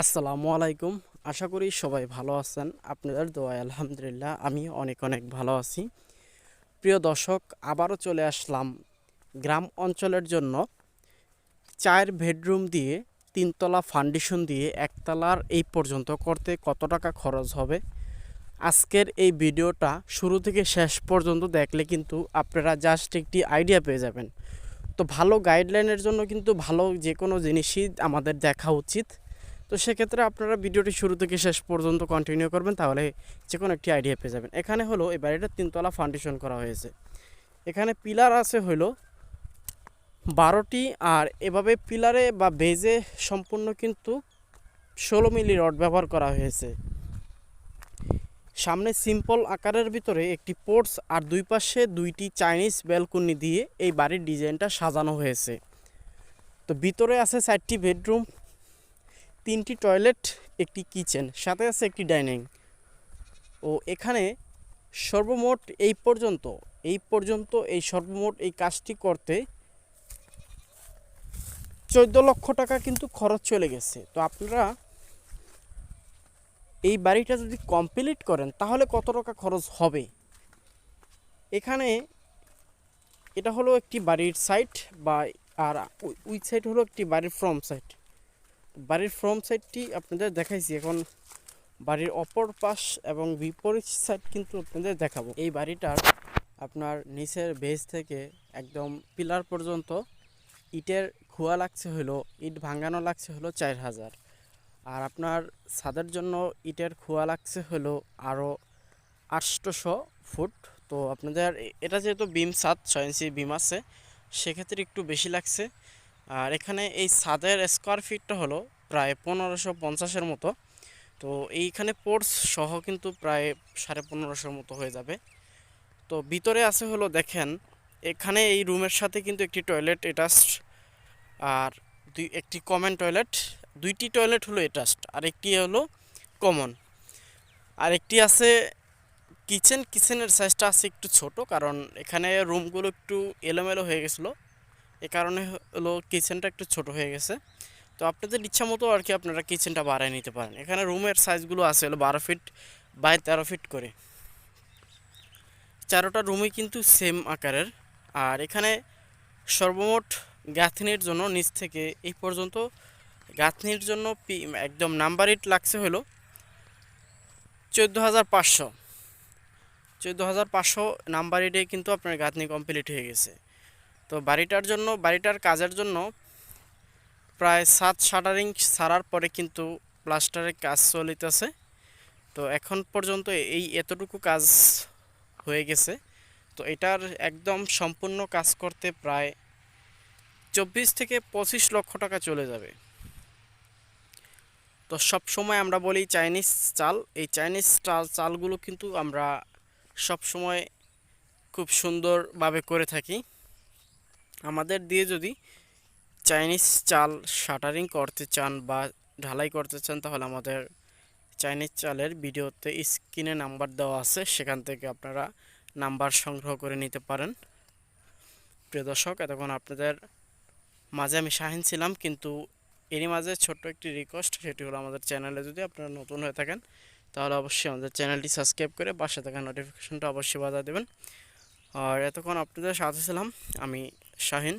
আসসালামু আলাইকুম। আশা করি সবাই ভালো আছেন। আপনাদের দোয়ায় আলহামদুলিল্লাহ, আমি অনেক অনেক ভালো আছি। প্রিয় দর্শক, আবারও চলে আসলাম গ্রাম অঞ্চলের জন্য। চার বেডরুম দিয়ে, তিনতলা ফাউন্ডেশন দিয়ে একতলার এই পর্যন্ত করতে কত টাকা খরচ হবে? আজকের এই ভিডিওটা শুরু থেকে শেষ পর্যন্ত দেখলে কিন্তু আপনারা জাস্ট একটি আইডিয়া পেয়ে যাবেন। তো ভালো গাইডলাইনের জন্য কিন্তু ভালো যে কোনো জিনিসই আমাদের দেখা উচিত। তো সেক্ষেত্রে আপনারা ভিডিওটি শুরু থেকে শেষ পর্যন্ত কন্টিনিউ করবেন, তাহলে যে কোনো একটি আইডিয়া পেয়ে যাবেন। এখানে হলো, এই বাড়িটা তিনতলা ফাউন্ডেশন করা হয়েছে। এখানে পিলার আছে হলো বারোটি, আর এভাবে পিলারে বা বেজে সম্পূর্ণ কিন্তু ষোলো মিলি রড ব্যবহার করা হয়েছে। সামনে সিম্পল আকারের ভিতরে একটি পোর্টস আর দুই পাশে দুইটি চাইনিজ ব্যালকনি দিয়ে এই বাড়ির ডিজাইনটা সাজানো হয়েছে। তো ভিতরে আছে চারটি বেডরুম তিনটি টয়লেট, একটি কিচেন, সাথে আছে একটি ডাইনিং। ও এখানে সর্বমোট এই পর্যন্ত এই পর্যন্ত এই সর্বমোট এই কাজটি করতে চোদ্দ লক্ষ টাকা কিন্তু খরচ চলে গেছে। তো আপনারা এই বাড়িটা যদি কমপ্লিট করেন, তাহলে কত টাকা খরচ হবে? এখানে এটা হলো একটি বাড়ির সাইট বা আর ওই সাইড হলো একটি বাড়ির ফ্রম সাইড বাড়ির ফ্রম সাইডটি আপনাদের দেখাইছি। এখন বাড়ির অপর পাশ এবং বিপরীত সাইড কিন্তু আপনাদের দেখাবো। এই বাড়িটার আপনার নিচের বেস থেকে একদম পিলার পর্যন্ত ইটের খোয়া লাগছে হলো, ইট ভাঙানো লাগছে হলো চার হাজার। আর আপনার ছাদের জন্য ইটের খোয়া লাগছে হলো আরও আটশোশো ফুট। তো আপনাদের এটা যেহেতু বিম ছাদ, ছয় ইঞ্চি বিম আছে, সেক্ষেত্রে একটু বেশি লাগছে। আর এখানে এই ছাদের স্কোয়ার ফিটটা হলো প্রায় পনেরোশো পঞ্চাশের মতো। তো এইখানে পোর্টস সহ কিন্তু প্রায় সাড়ে পনেরোশোর মতো হয়ে যাবে। তো ভিতরে আছে হলো দেখেন, এখানে এই রুমের সাথে কিন্তু একটি টয়লেট এটাস্ট আর দুই, একটি কমন টয়লেট দুইটি টয়লেট হলো এটাস্ট আর একটি হলো কমন আর একটি আছে কিচেন কিচেনের সাইজটা আছে একটু ছোট, কারণ এখানে রুমগুলো একটু এলোমেলো হয়ে গেছিল। এ কারণে হলো কিচেনটা একটু ছোট হয়ে গেছে। তো আপনাদের ইচ্ছা মতো আর কি আপনারা কিচেনটা বাড়ায় নিতে পারেন। এখানে রুমের সাইজগুলো আছে হলো বারো ফিট বাই তেরো ফিট করে। চারোটা রুমই কিন্তু সেম আকারের। আর এখানে সর্বমোট গাঁথনির জন্য নিচ থেকে এই পর্যন্ত গাঁথনির জন্য একদম নাম্বার ইট লাগছে হলো চোদ্দ হাজার পাঁচশো। চোদ্দ হাজার পাঁচশো নাম্বার ইটে কিন্তু আপনার গাঁথনি কমপ্লিট হয়ে গেছে। তো বাড়িটার জন্য, বাড়িটার কাজের জন্য প্রায় সাত শাটারিং ছাড়ার পরে কিন্তু প্লাস্টারের কাজ চলিতেছে। তো এখন পর্যন্ত এই এতটুকু কাজ হয়ে গেছে। তো এটার একদম সম্পূর্ণ কাজ করতে প্রায় চব্বিশ থেকে পঁচিশ লক্ষ টাকা চলে যাবে। তো সব সময় আমরা বলি চাইনিজ চাল। এই চাইনিজ চাল, চালগুলো কিন্তু আমরা সব সময় খুব সুন্দরভাবে করে থাকি। আমাদের দিয়ে যদি চাইনিজ চাল শাটারিং করতে চান বা ঢালাই করতে চান, তাহলে আমাদের চাইনিজ চালের ভিডিওতে স্ক্রিনে নাম্বার দেওয়া আছে, সেখান থেকে আপনারা নাম্বার সংগ্রহ করে নিতে পারেন। প্রিয় দর্শক, এতক্ষণ আপনাদের মাঝে আমি শাহিন ছিলাম, কিন্তু এরই মাঝে ছোট্ট একটি রিকোয়েস্ট সেটি হলো আমাদের চ্যানেলে যদি আপনারা নতুন হয়ে থাকেন, তাহলে অবশ্যই আমাদের চ্যানেলটি সাবস্ক্রাইব করে পাশে থাকা নোটিফিকেশনটা অবশ্যই বাধা দেবেন। আর এতক্ষণ আপনাদের সাথে ছিলাম, আমি শাহিন